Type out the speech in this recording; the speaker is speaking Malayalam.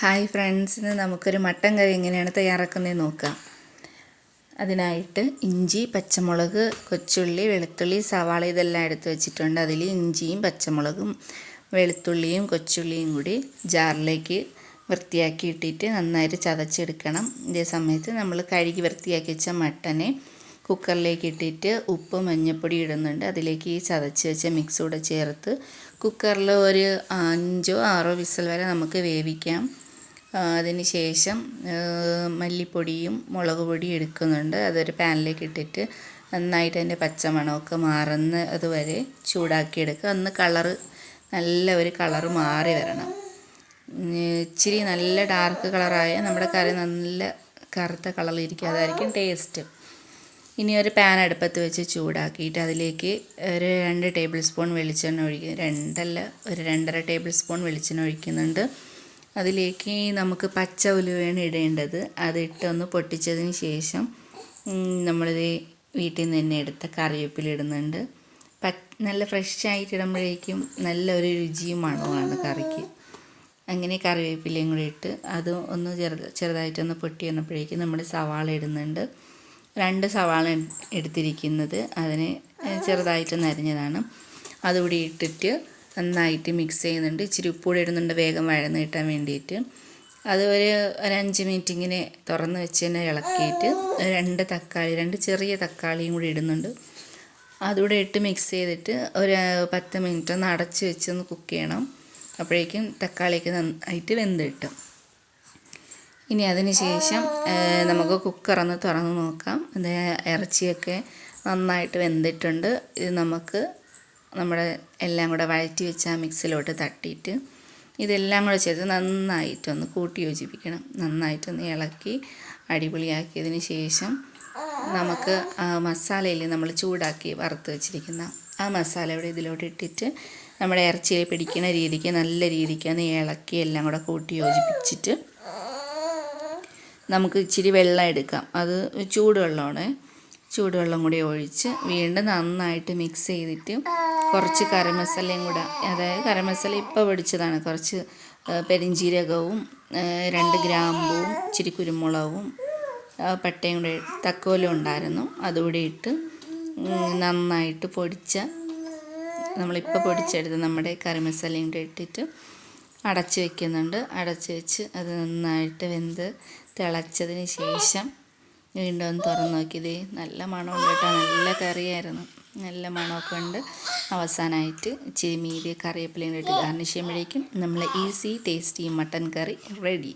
ഹായ് ഫ്രണ്ട്സിന് നമുക്കൊരു മട്ടൻ കറി എങ്ങനെയാണ് തയ്യാറാക്കുന്നത് നോക്കാം. അതിനായിട്ട് ഇഞ്ചി പച്ചമുളക് കൊച്ചുള്ളി വെളുത്തുള്ളി സവാള ഇതെല്ലാം എടുത്ത് വെച്ചിട്ടുണ്ട്. അതിൽ ഇഞ്ചിയും പച്ചമുളകും വെളുത്തുള്ളിയും കൊച്ചുള്ളിയും കൂടി ജാറിലേക്ക് വൃത്തിയാക്കി ഇട്ടിട്ട് നന്നായിട്ട് ചതച്ചെടുക്കണം. ഇതേ സമയത്ത് നമ്മൾ കഴുകി വൃത്തിയാക്കി വെച്ച മട്ടനെ കുക്കറിലേക്ക് ഇട്ടിട്ട് ഉപ്പ് മഞ്ഞൾപ്പൊടി ഇടുന്നുണ്ട്. അതിലേക്ക് ഈ ചതച്ച് വെച്ച മിക്സ് കൂടെ ചേർത്ത് കുക്കറിൽ ഒരു അഞ്ചോ ആറോ വിസൽ വരെ നമുക്ക് വേവിക്കാം. അതിന് ശേഷം മല്ലിപ്പൊടിയും മുളക് പൊടിയും എടുക്കുന്നുണ്ട്. അതൊരു പാനിലേക്ക് ഇട്ടിട്ട് നന്നായിട്ട് അതിന്റെ പച്ചമണമൊക്കെ മാറുന്ന അതുവരെ ചൂടാക്കിയെടുക്കുക. ഒന്ന് കളറ് നല്ല ഒരു കളറ് മാറി വരണം. ഇച്ചിരി നല്ല ഡാർക്ക് കളറായ നമ്മുടെ കറി നല്ല കറുത്ത കളറിലിരിക്കും അതായിരിക്കും ടേസ്റ്റ്. ഇനി ഒരു പാൻ അടുപ്പത്ത് വെച്ച് ചൂടാക്കിയിട്ട് അതിലേക്ക് ഒരു രണ്ട് ടേബിൾ സ്പൂൺ വെളിച്ചെണ്ണ ഒഴിക്കുക. രണ്ടല്ല ഒരു രണ്ടര ടേബിൾ സ്പൂൺ വെളിച്ചെണ്ണ ഒഴിക്കുന്നുണ്ട്. അതിലേക്ക് നമുക്ക് പച്ച ഉലുവയാണ് ഇടേണ്ടത്. അതിട്ടൊന്ന് പൊട്ടിച്ചതിന് ശേഷം നമ്മളിത് വീട്ടിൽ നിന്ന് തന്നെ എടുത്ത കറിവേപ്പില ഇടുന്നുണ്ട്. പ നല്ല ഫ്രഷ് ആയിട്ട് ഇടുമ്പോഴേക്കും നല്ലൊരു രുചിയും മണവുമാണ് കറിക്ക്. അങ്ങനെ കറിവേപ്പിലയും കൂടി ഇട്ട് അത് ഒന്ന് ചെറുത് ചെറുതായിട്ടൊന്ന് പൊട്ടി വന്നപ്പോഴേക്കും നമ്മൾ സവാള ഇടുന്നുണ്ട്. രണ്ട് സവാള എടുത്തിരിക്കുന്നത് അതിന് ചെറുതായിട്ടൊന്ന് അരിഞ്ഞതാണ്. അതുകൂടി ഇട്ടിട്ട് നന്നായിട്ട് മിക്സ് ചെയ്യുന്നുണ്ട്. ഇച്ചിരി ഉപ്പൂടെ ഇടുന്നുണ്ട് വേഗം വഴന്ന് കിട്ടാൻ വേണ്ടിയിട്ട്. അത് ഒരു അഞ്ച് മിനിറ്റ് ഇങ്ങനെ തുറന്ന് വെച്ച് തന്നെ ഇളക്കിയിട്ട് രണ്ട് തക്കാളി രണ്ട് ചെറിയ തക്കാളിയും കൂടി ഇടുന്നുണ്ട്. അതുകൂടെ ഇട്ട് മിക്സ് ചെയ്തിട്ട് ഒരു പത്ത് മിനിറ്റ് ഒന്ന് അടച്ച് വെച്ച് ഒന്ന് കുക്ക് ചെയ്യണം. അപ്പോഴേക്കും തക്കാളിയൊക്കെ നന്നായിട്ട് വെന്ത് കിട്ടും. ഇനി അതിന് ശേഷം നമുക്ക് കുക്കറൊന്ന് തുറന്ന് നോക്കാം. ഇറച്ചിയൊക്കെ നന്നായിട്ട് വെന്തിട്ടുണ്ട്. ഇത് നമുക്ക് നമ്മുടെ എല്ലാം കൂടെ വഴറ്റി വെച്ച മിക്സിലോട്ട് തട്ടിയിട്ട് ഇതെല്ലാം കൂടെ ചേർത്ത് നന്നായിട്ടൊന്ന് കൂട്ടി യോജിപ്പിക്കണം. നന്നായിട്ടൊന്ന് ഇളക്കി അടിപൊളിയാക്കിയതിന് ശേഷം നമുക്ക് മസാലയിൽ നമ്മൾ ചൂടാക്കി വറുത്ത് വെച്ചിരിക്കുന്ന ആ മസാല ഇവിടെ ഇതിലോട്ട് ഇട്ടിട്ട് നമ്മുടെ ഇറച്ചിയെ പിടിക്കുന്ന രീതിക്ക് നല്ല രീതിക്ക് ഒന്ന് ഇളക്കി എല്ലാം കൂടെ കൂട്ടി യോജിപ്പിച്ചിട്ട് നമുക്ക് ഇച്ചിരി വെള്ളം എടുക്കാം. അത് ചൂടുവെള്ളമാണ്. ചൂടുവെള്ളം കൂടി ഒഴിച്ച് വീണ്ടും നന്നായിട്ട് മിക്സ് ചെയ്തിട്ട് കുറച്ച് കറി മസാലയും കൂടെ. അതായത് കറി മസാല ഇപ്പോൾ പൊടിച്ചതാണ്. കുറച്ച് പെരിഞ്ചീരകവും രണ്ട് ഗ്രാമ്പുവും ഇച്ചിരി കുരുമുളകും പട്ടയും കൂടെ തക്കോലും ഉണ്ടായിരുന്നു. അതുകൂടി ഇട്ട് നന്നായിട്ട് പൊടിച്ച നമ്മളിപ്പോൾ പൊടിച്ചെടുത്ത് നമ്മുടെ കറി മസാലയും കൂടെ ഇട്ടിട്ട് അടച്ച് വെക്കുന്നുണ്ട്. അടച്ച് വെച്ച് അത് നന്നായിട്ട് വെന്ത് തിളച്ചതിന് ശേഷം വീണ്ടും ഒന്ന് തുറന്ന് നോക്കിയത് നല്ല മണമുണ്ട് കേട്ടോ. നല്ല കറിയായിരുന്നു. നല്ല മണമൊക്കെ ഉണ്ട്. അവസാനമായിട്ട് ഇച്ചിരി മീതി കറിവേപ്പിലയും ഇട്ട് ഗാർണിഷ് ചെയ്യുമ്പോഴേക്കും നമ്മൾ easy tasty mutton curry ready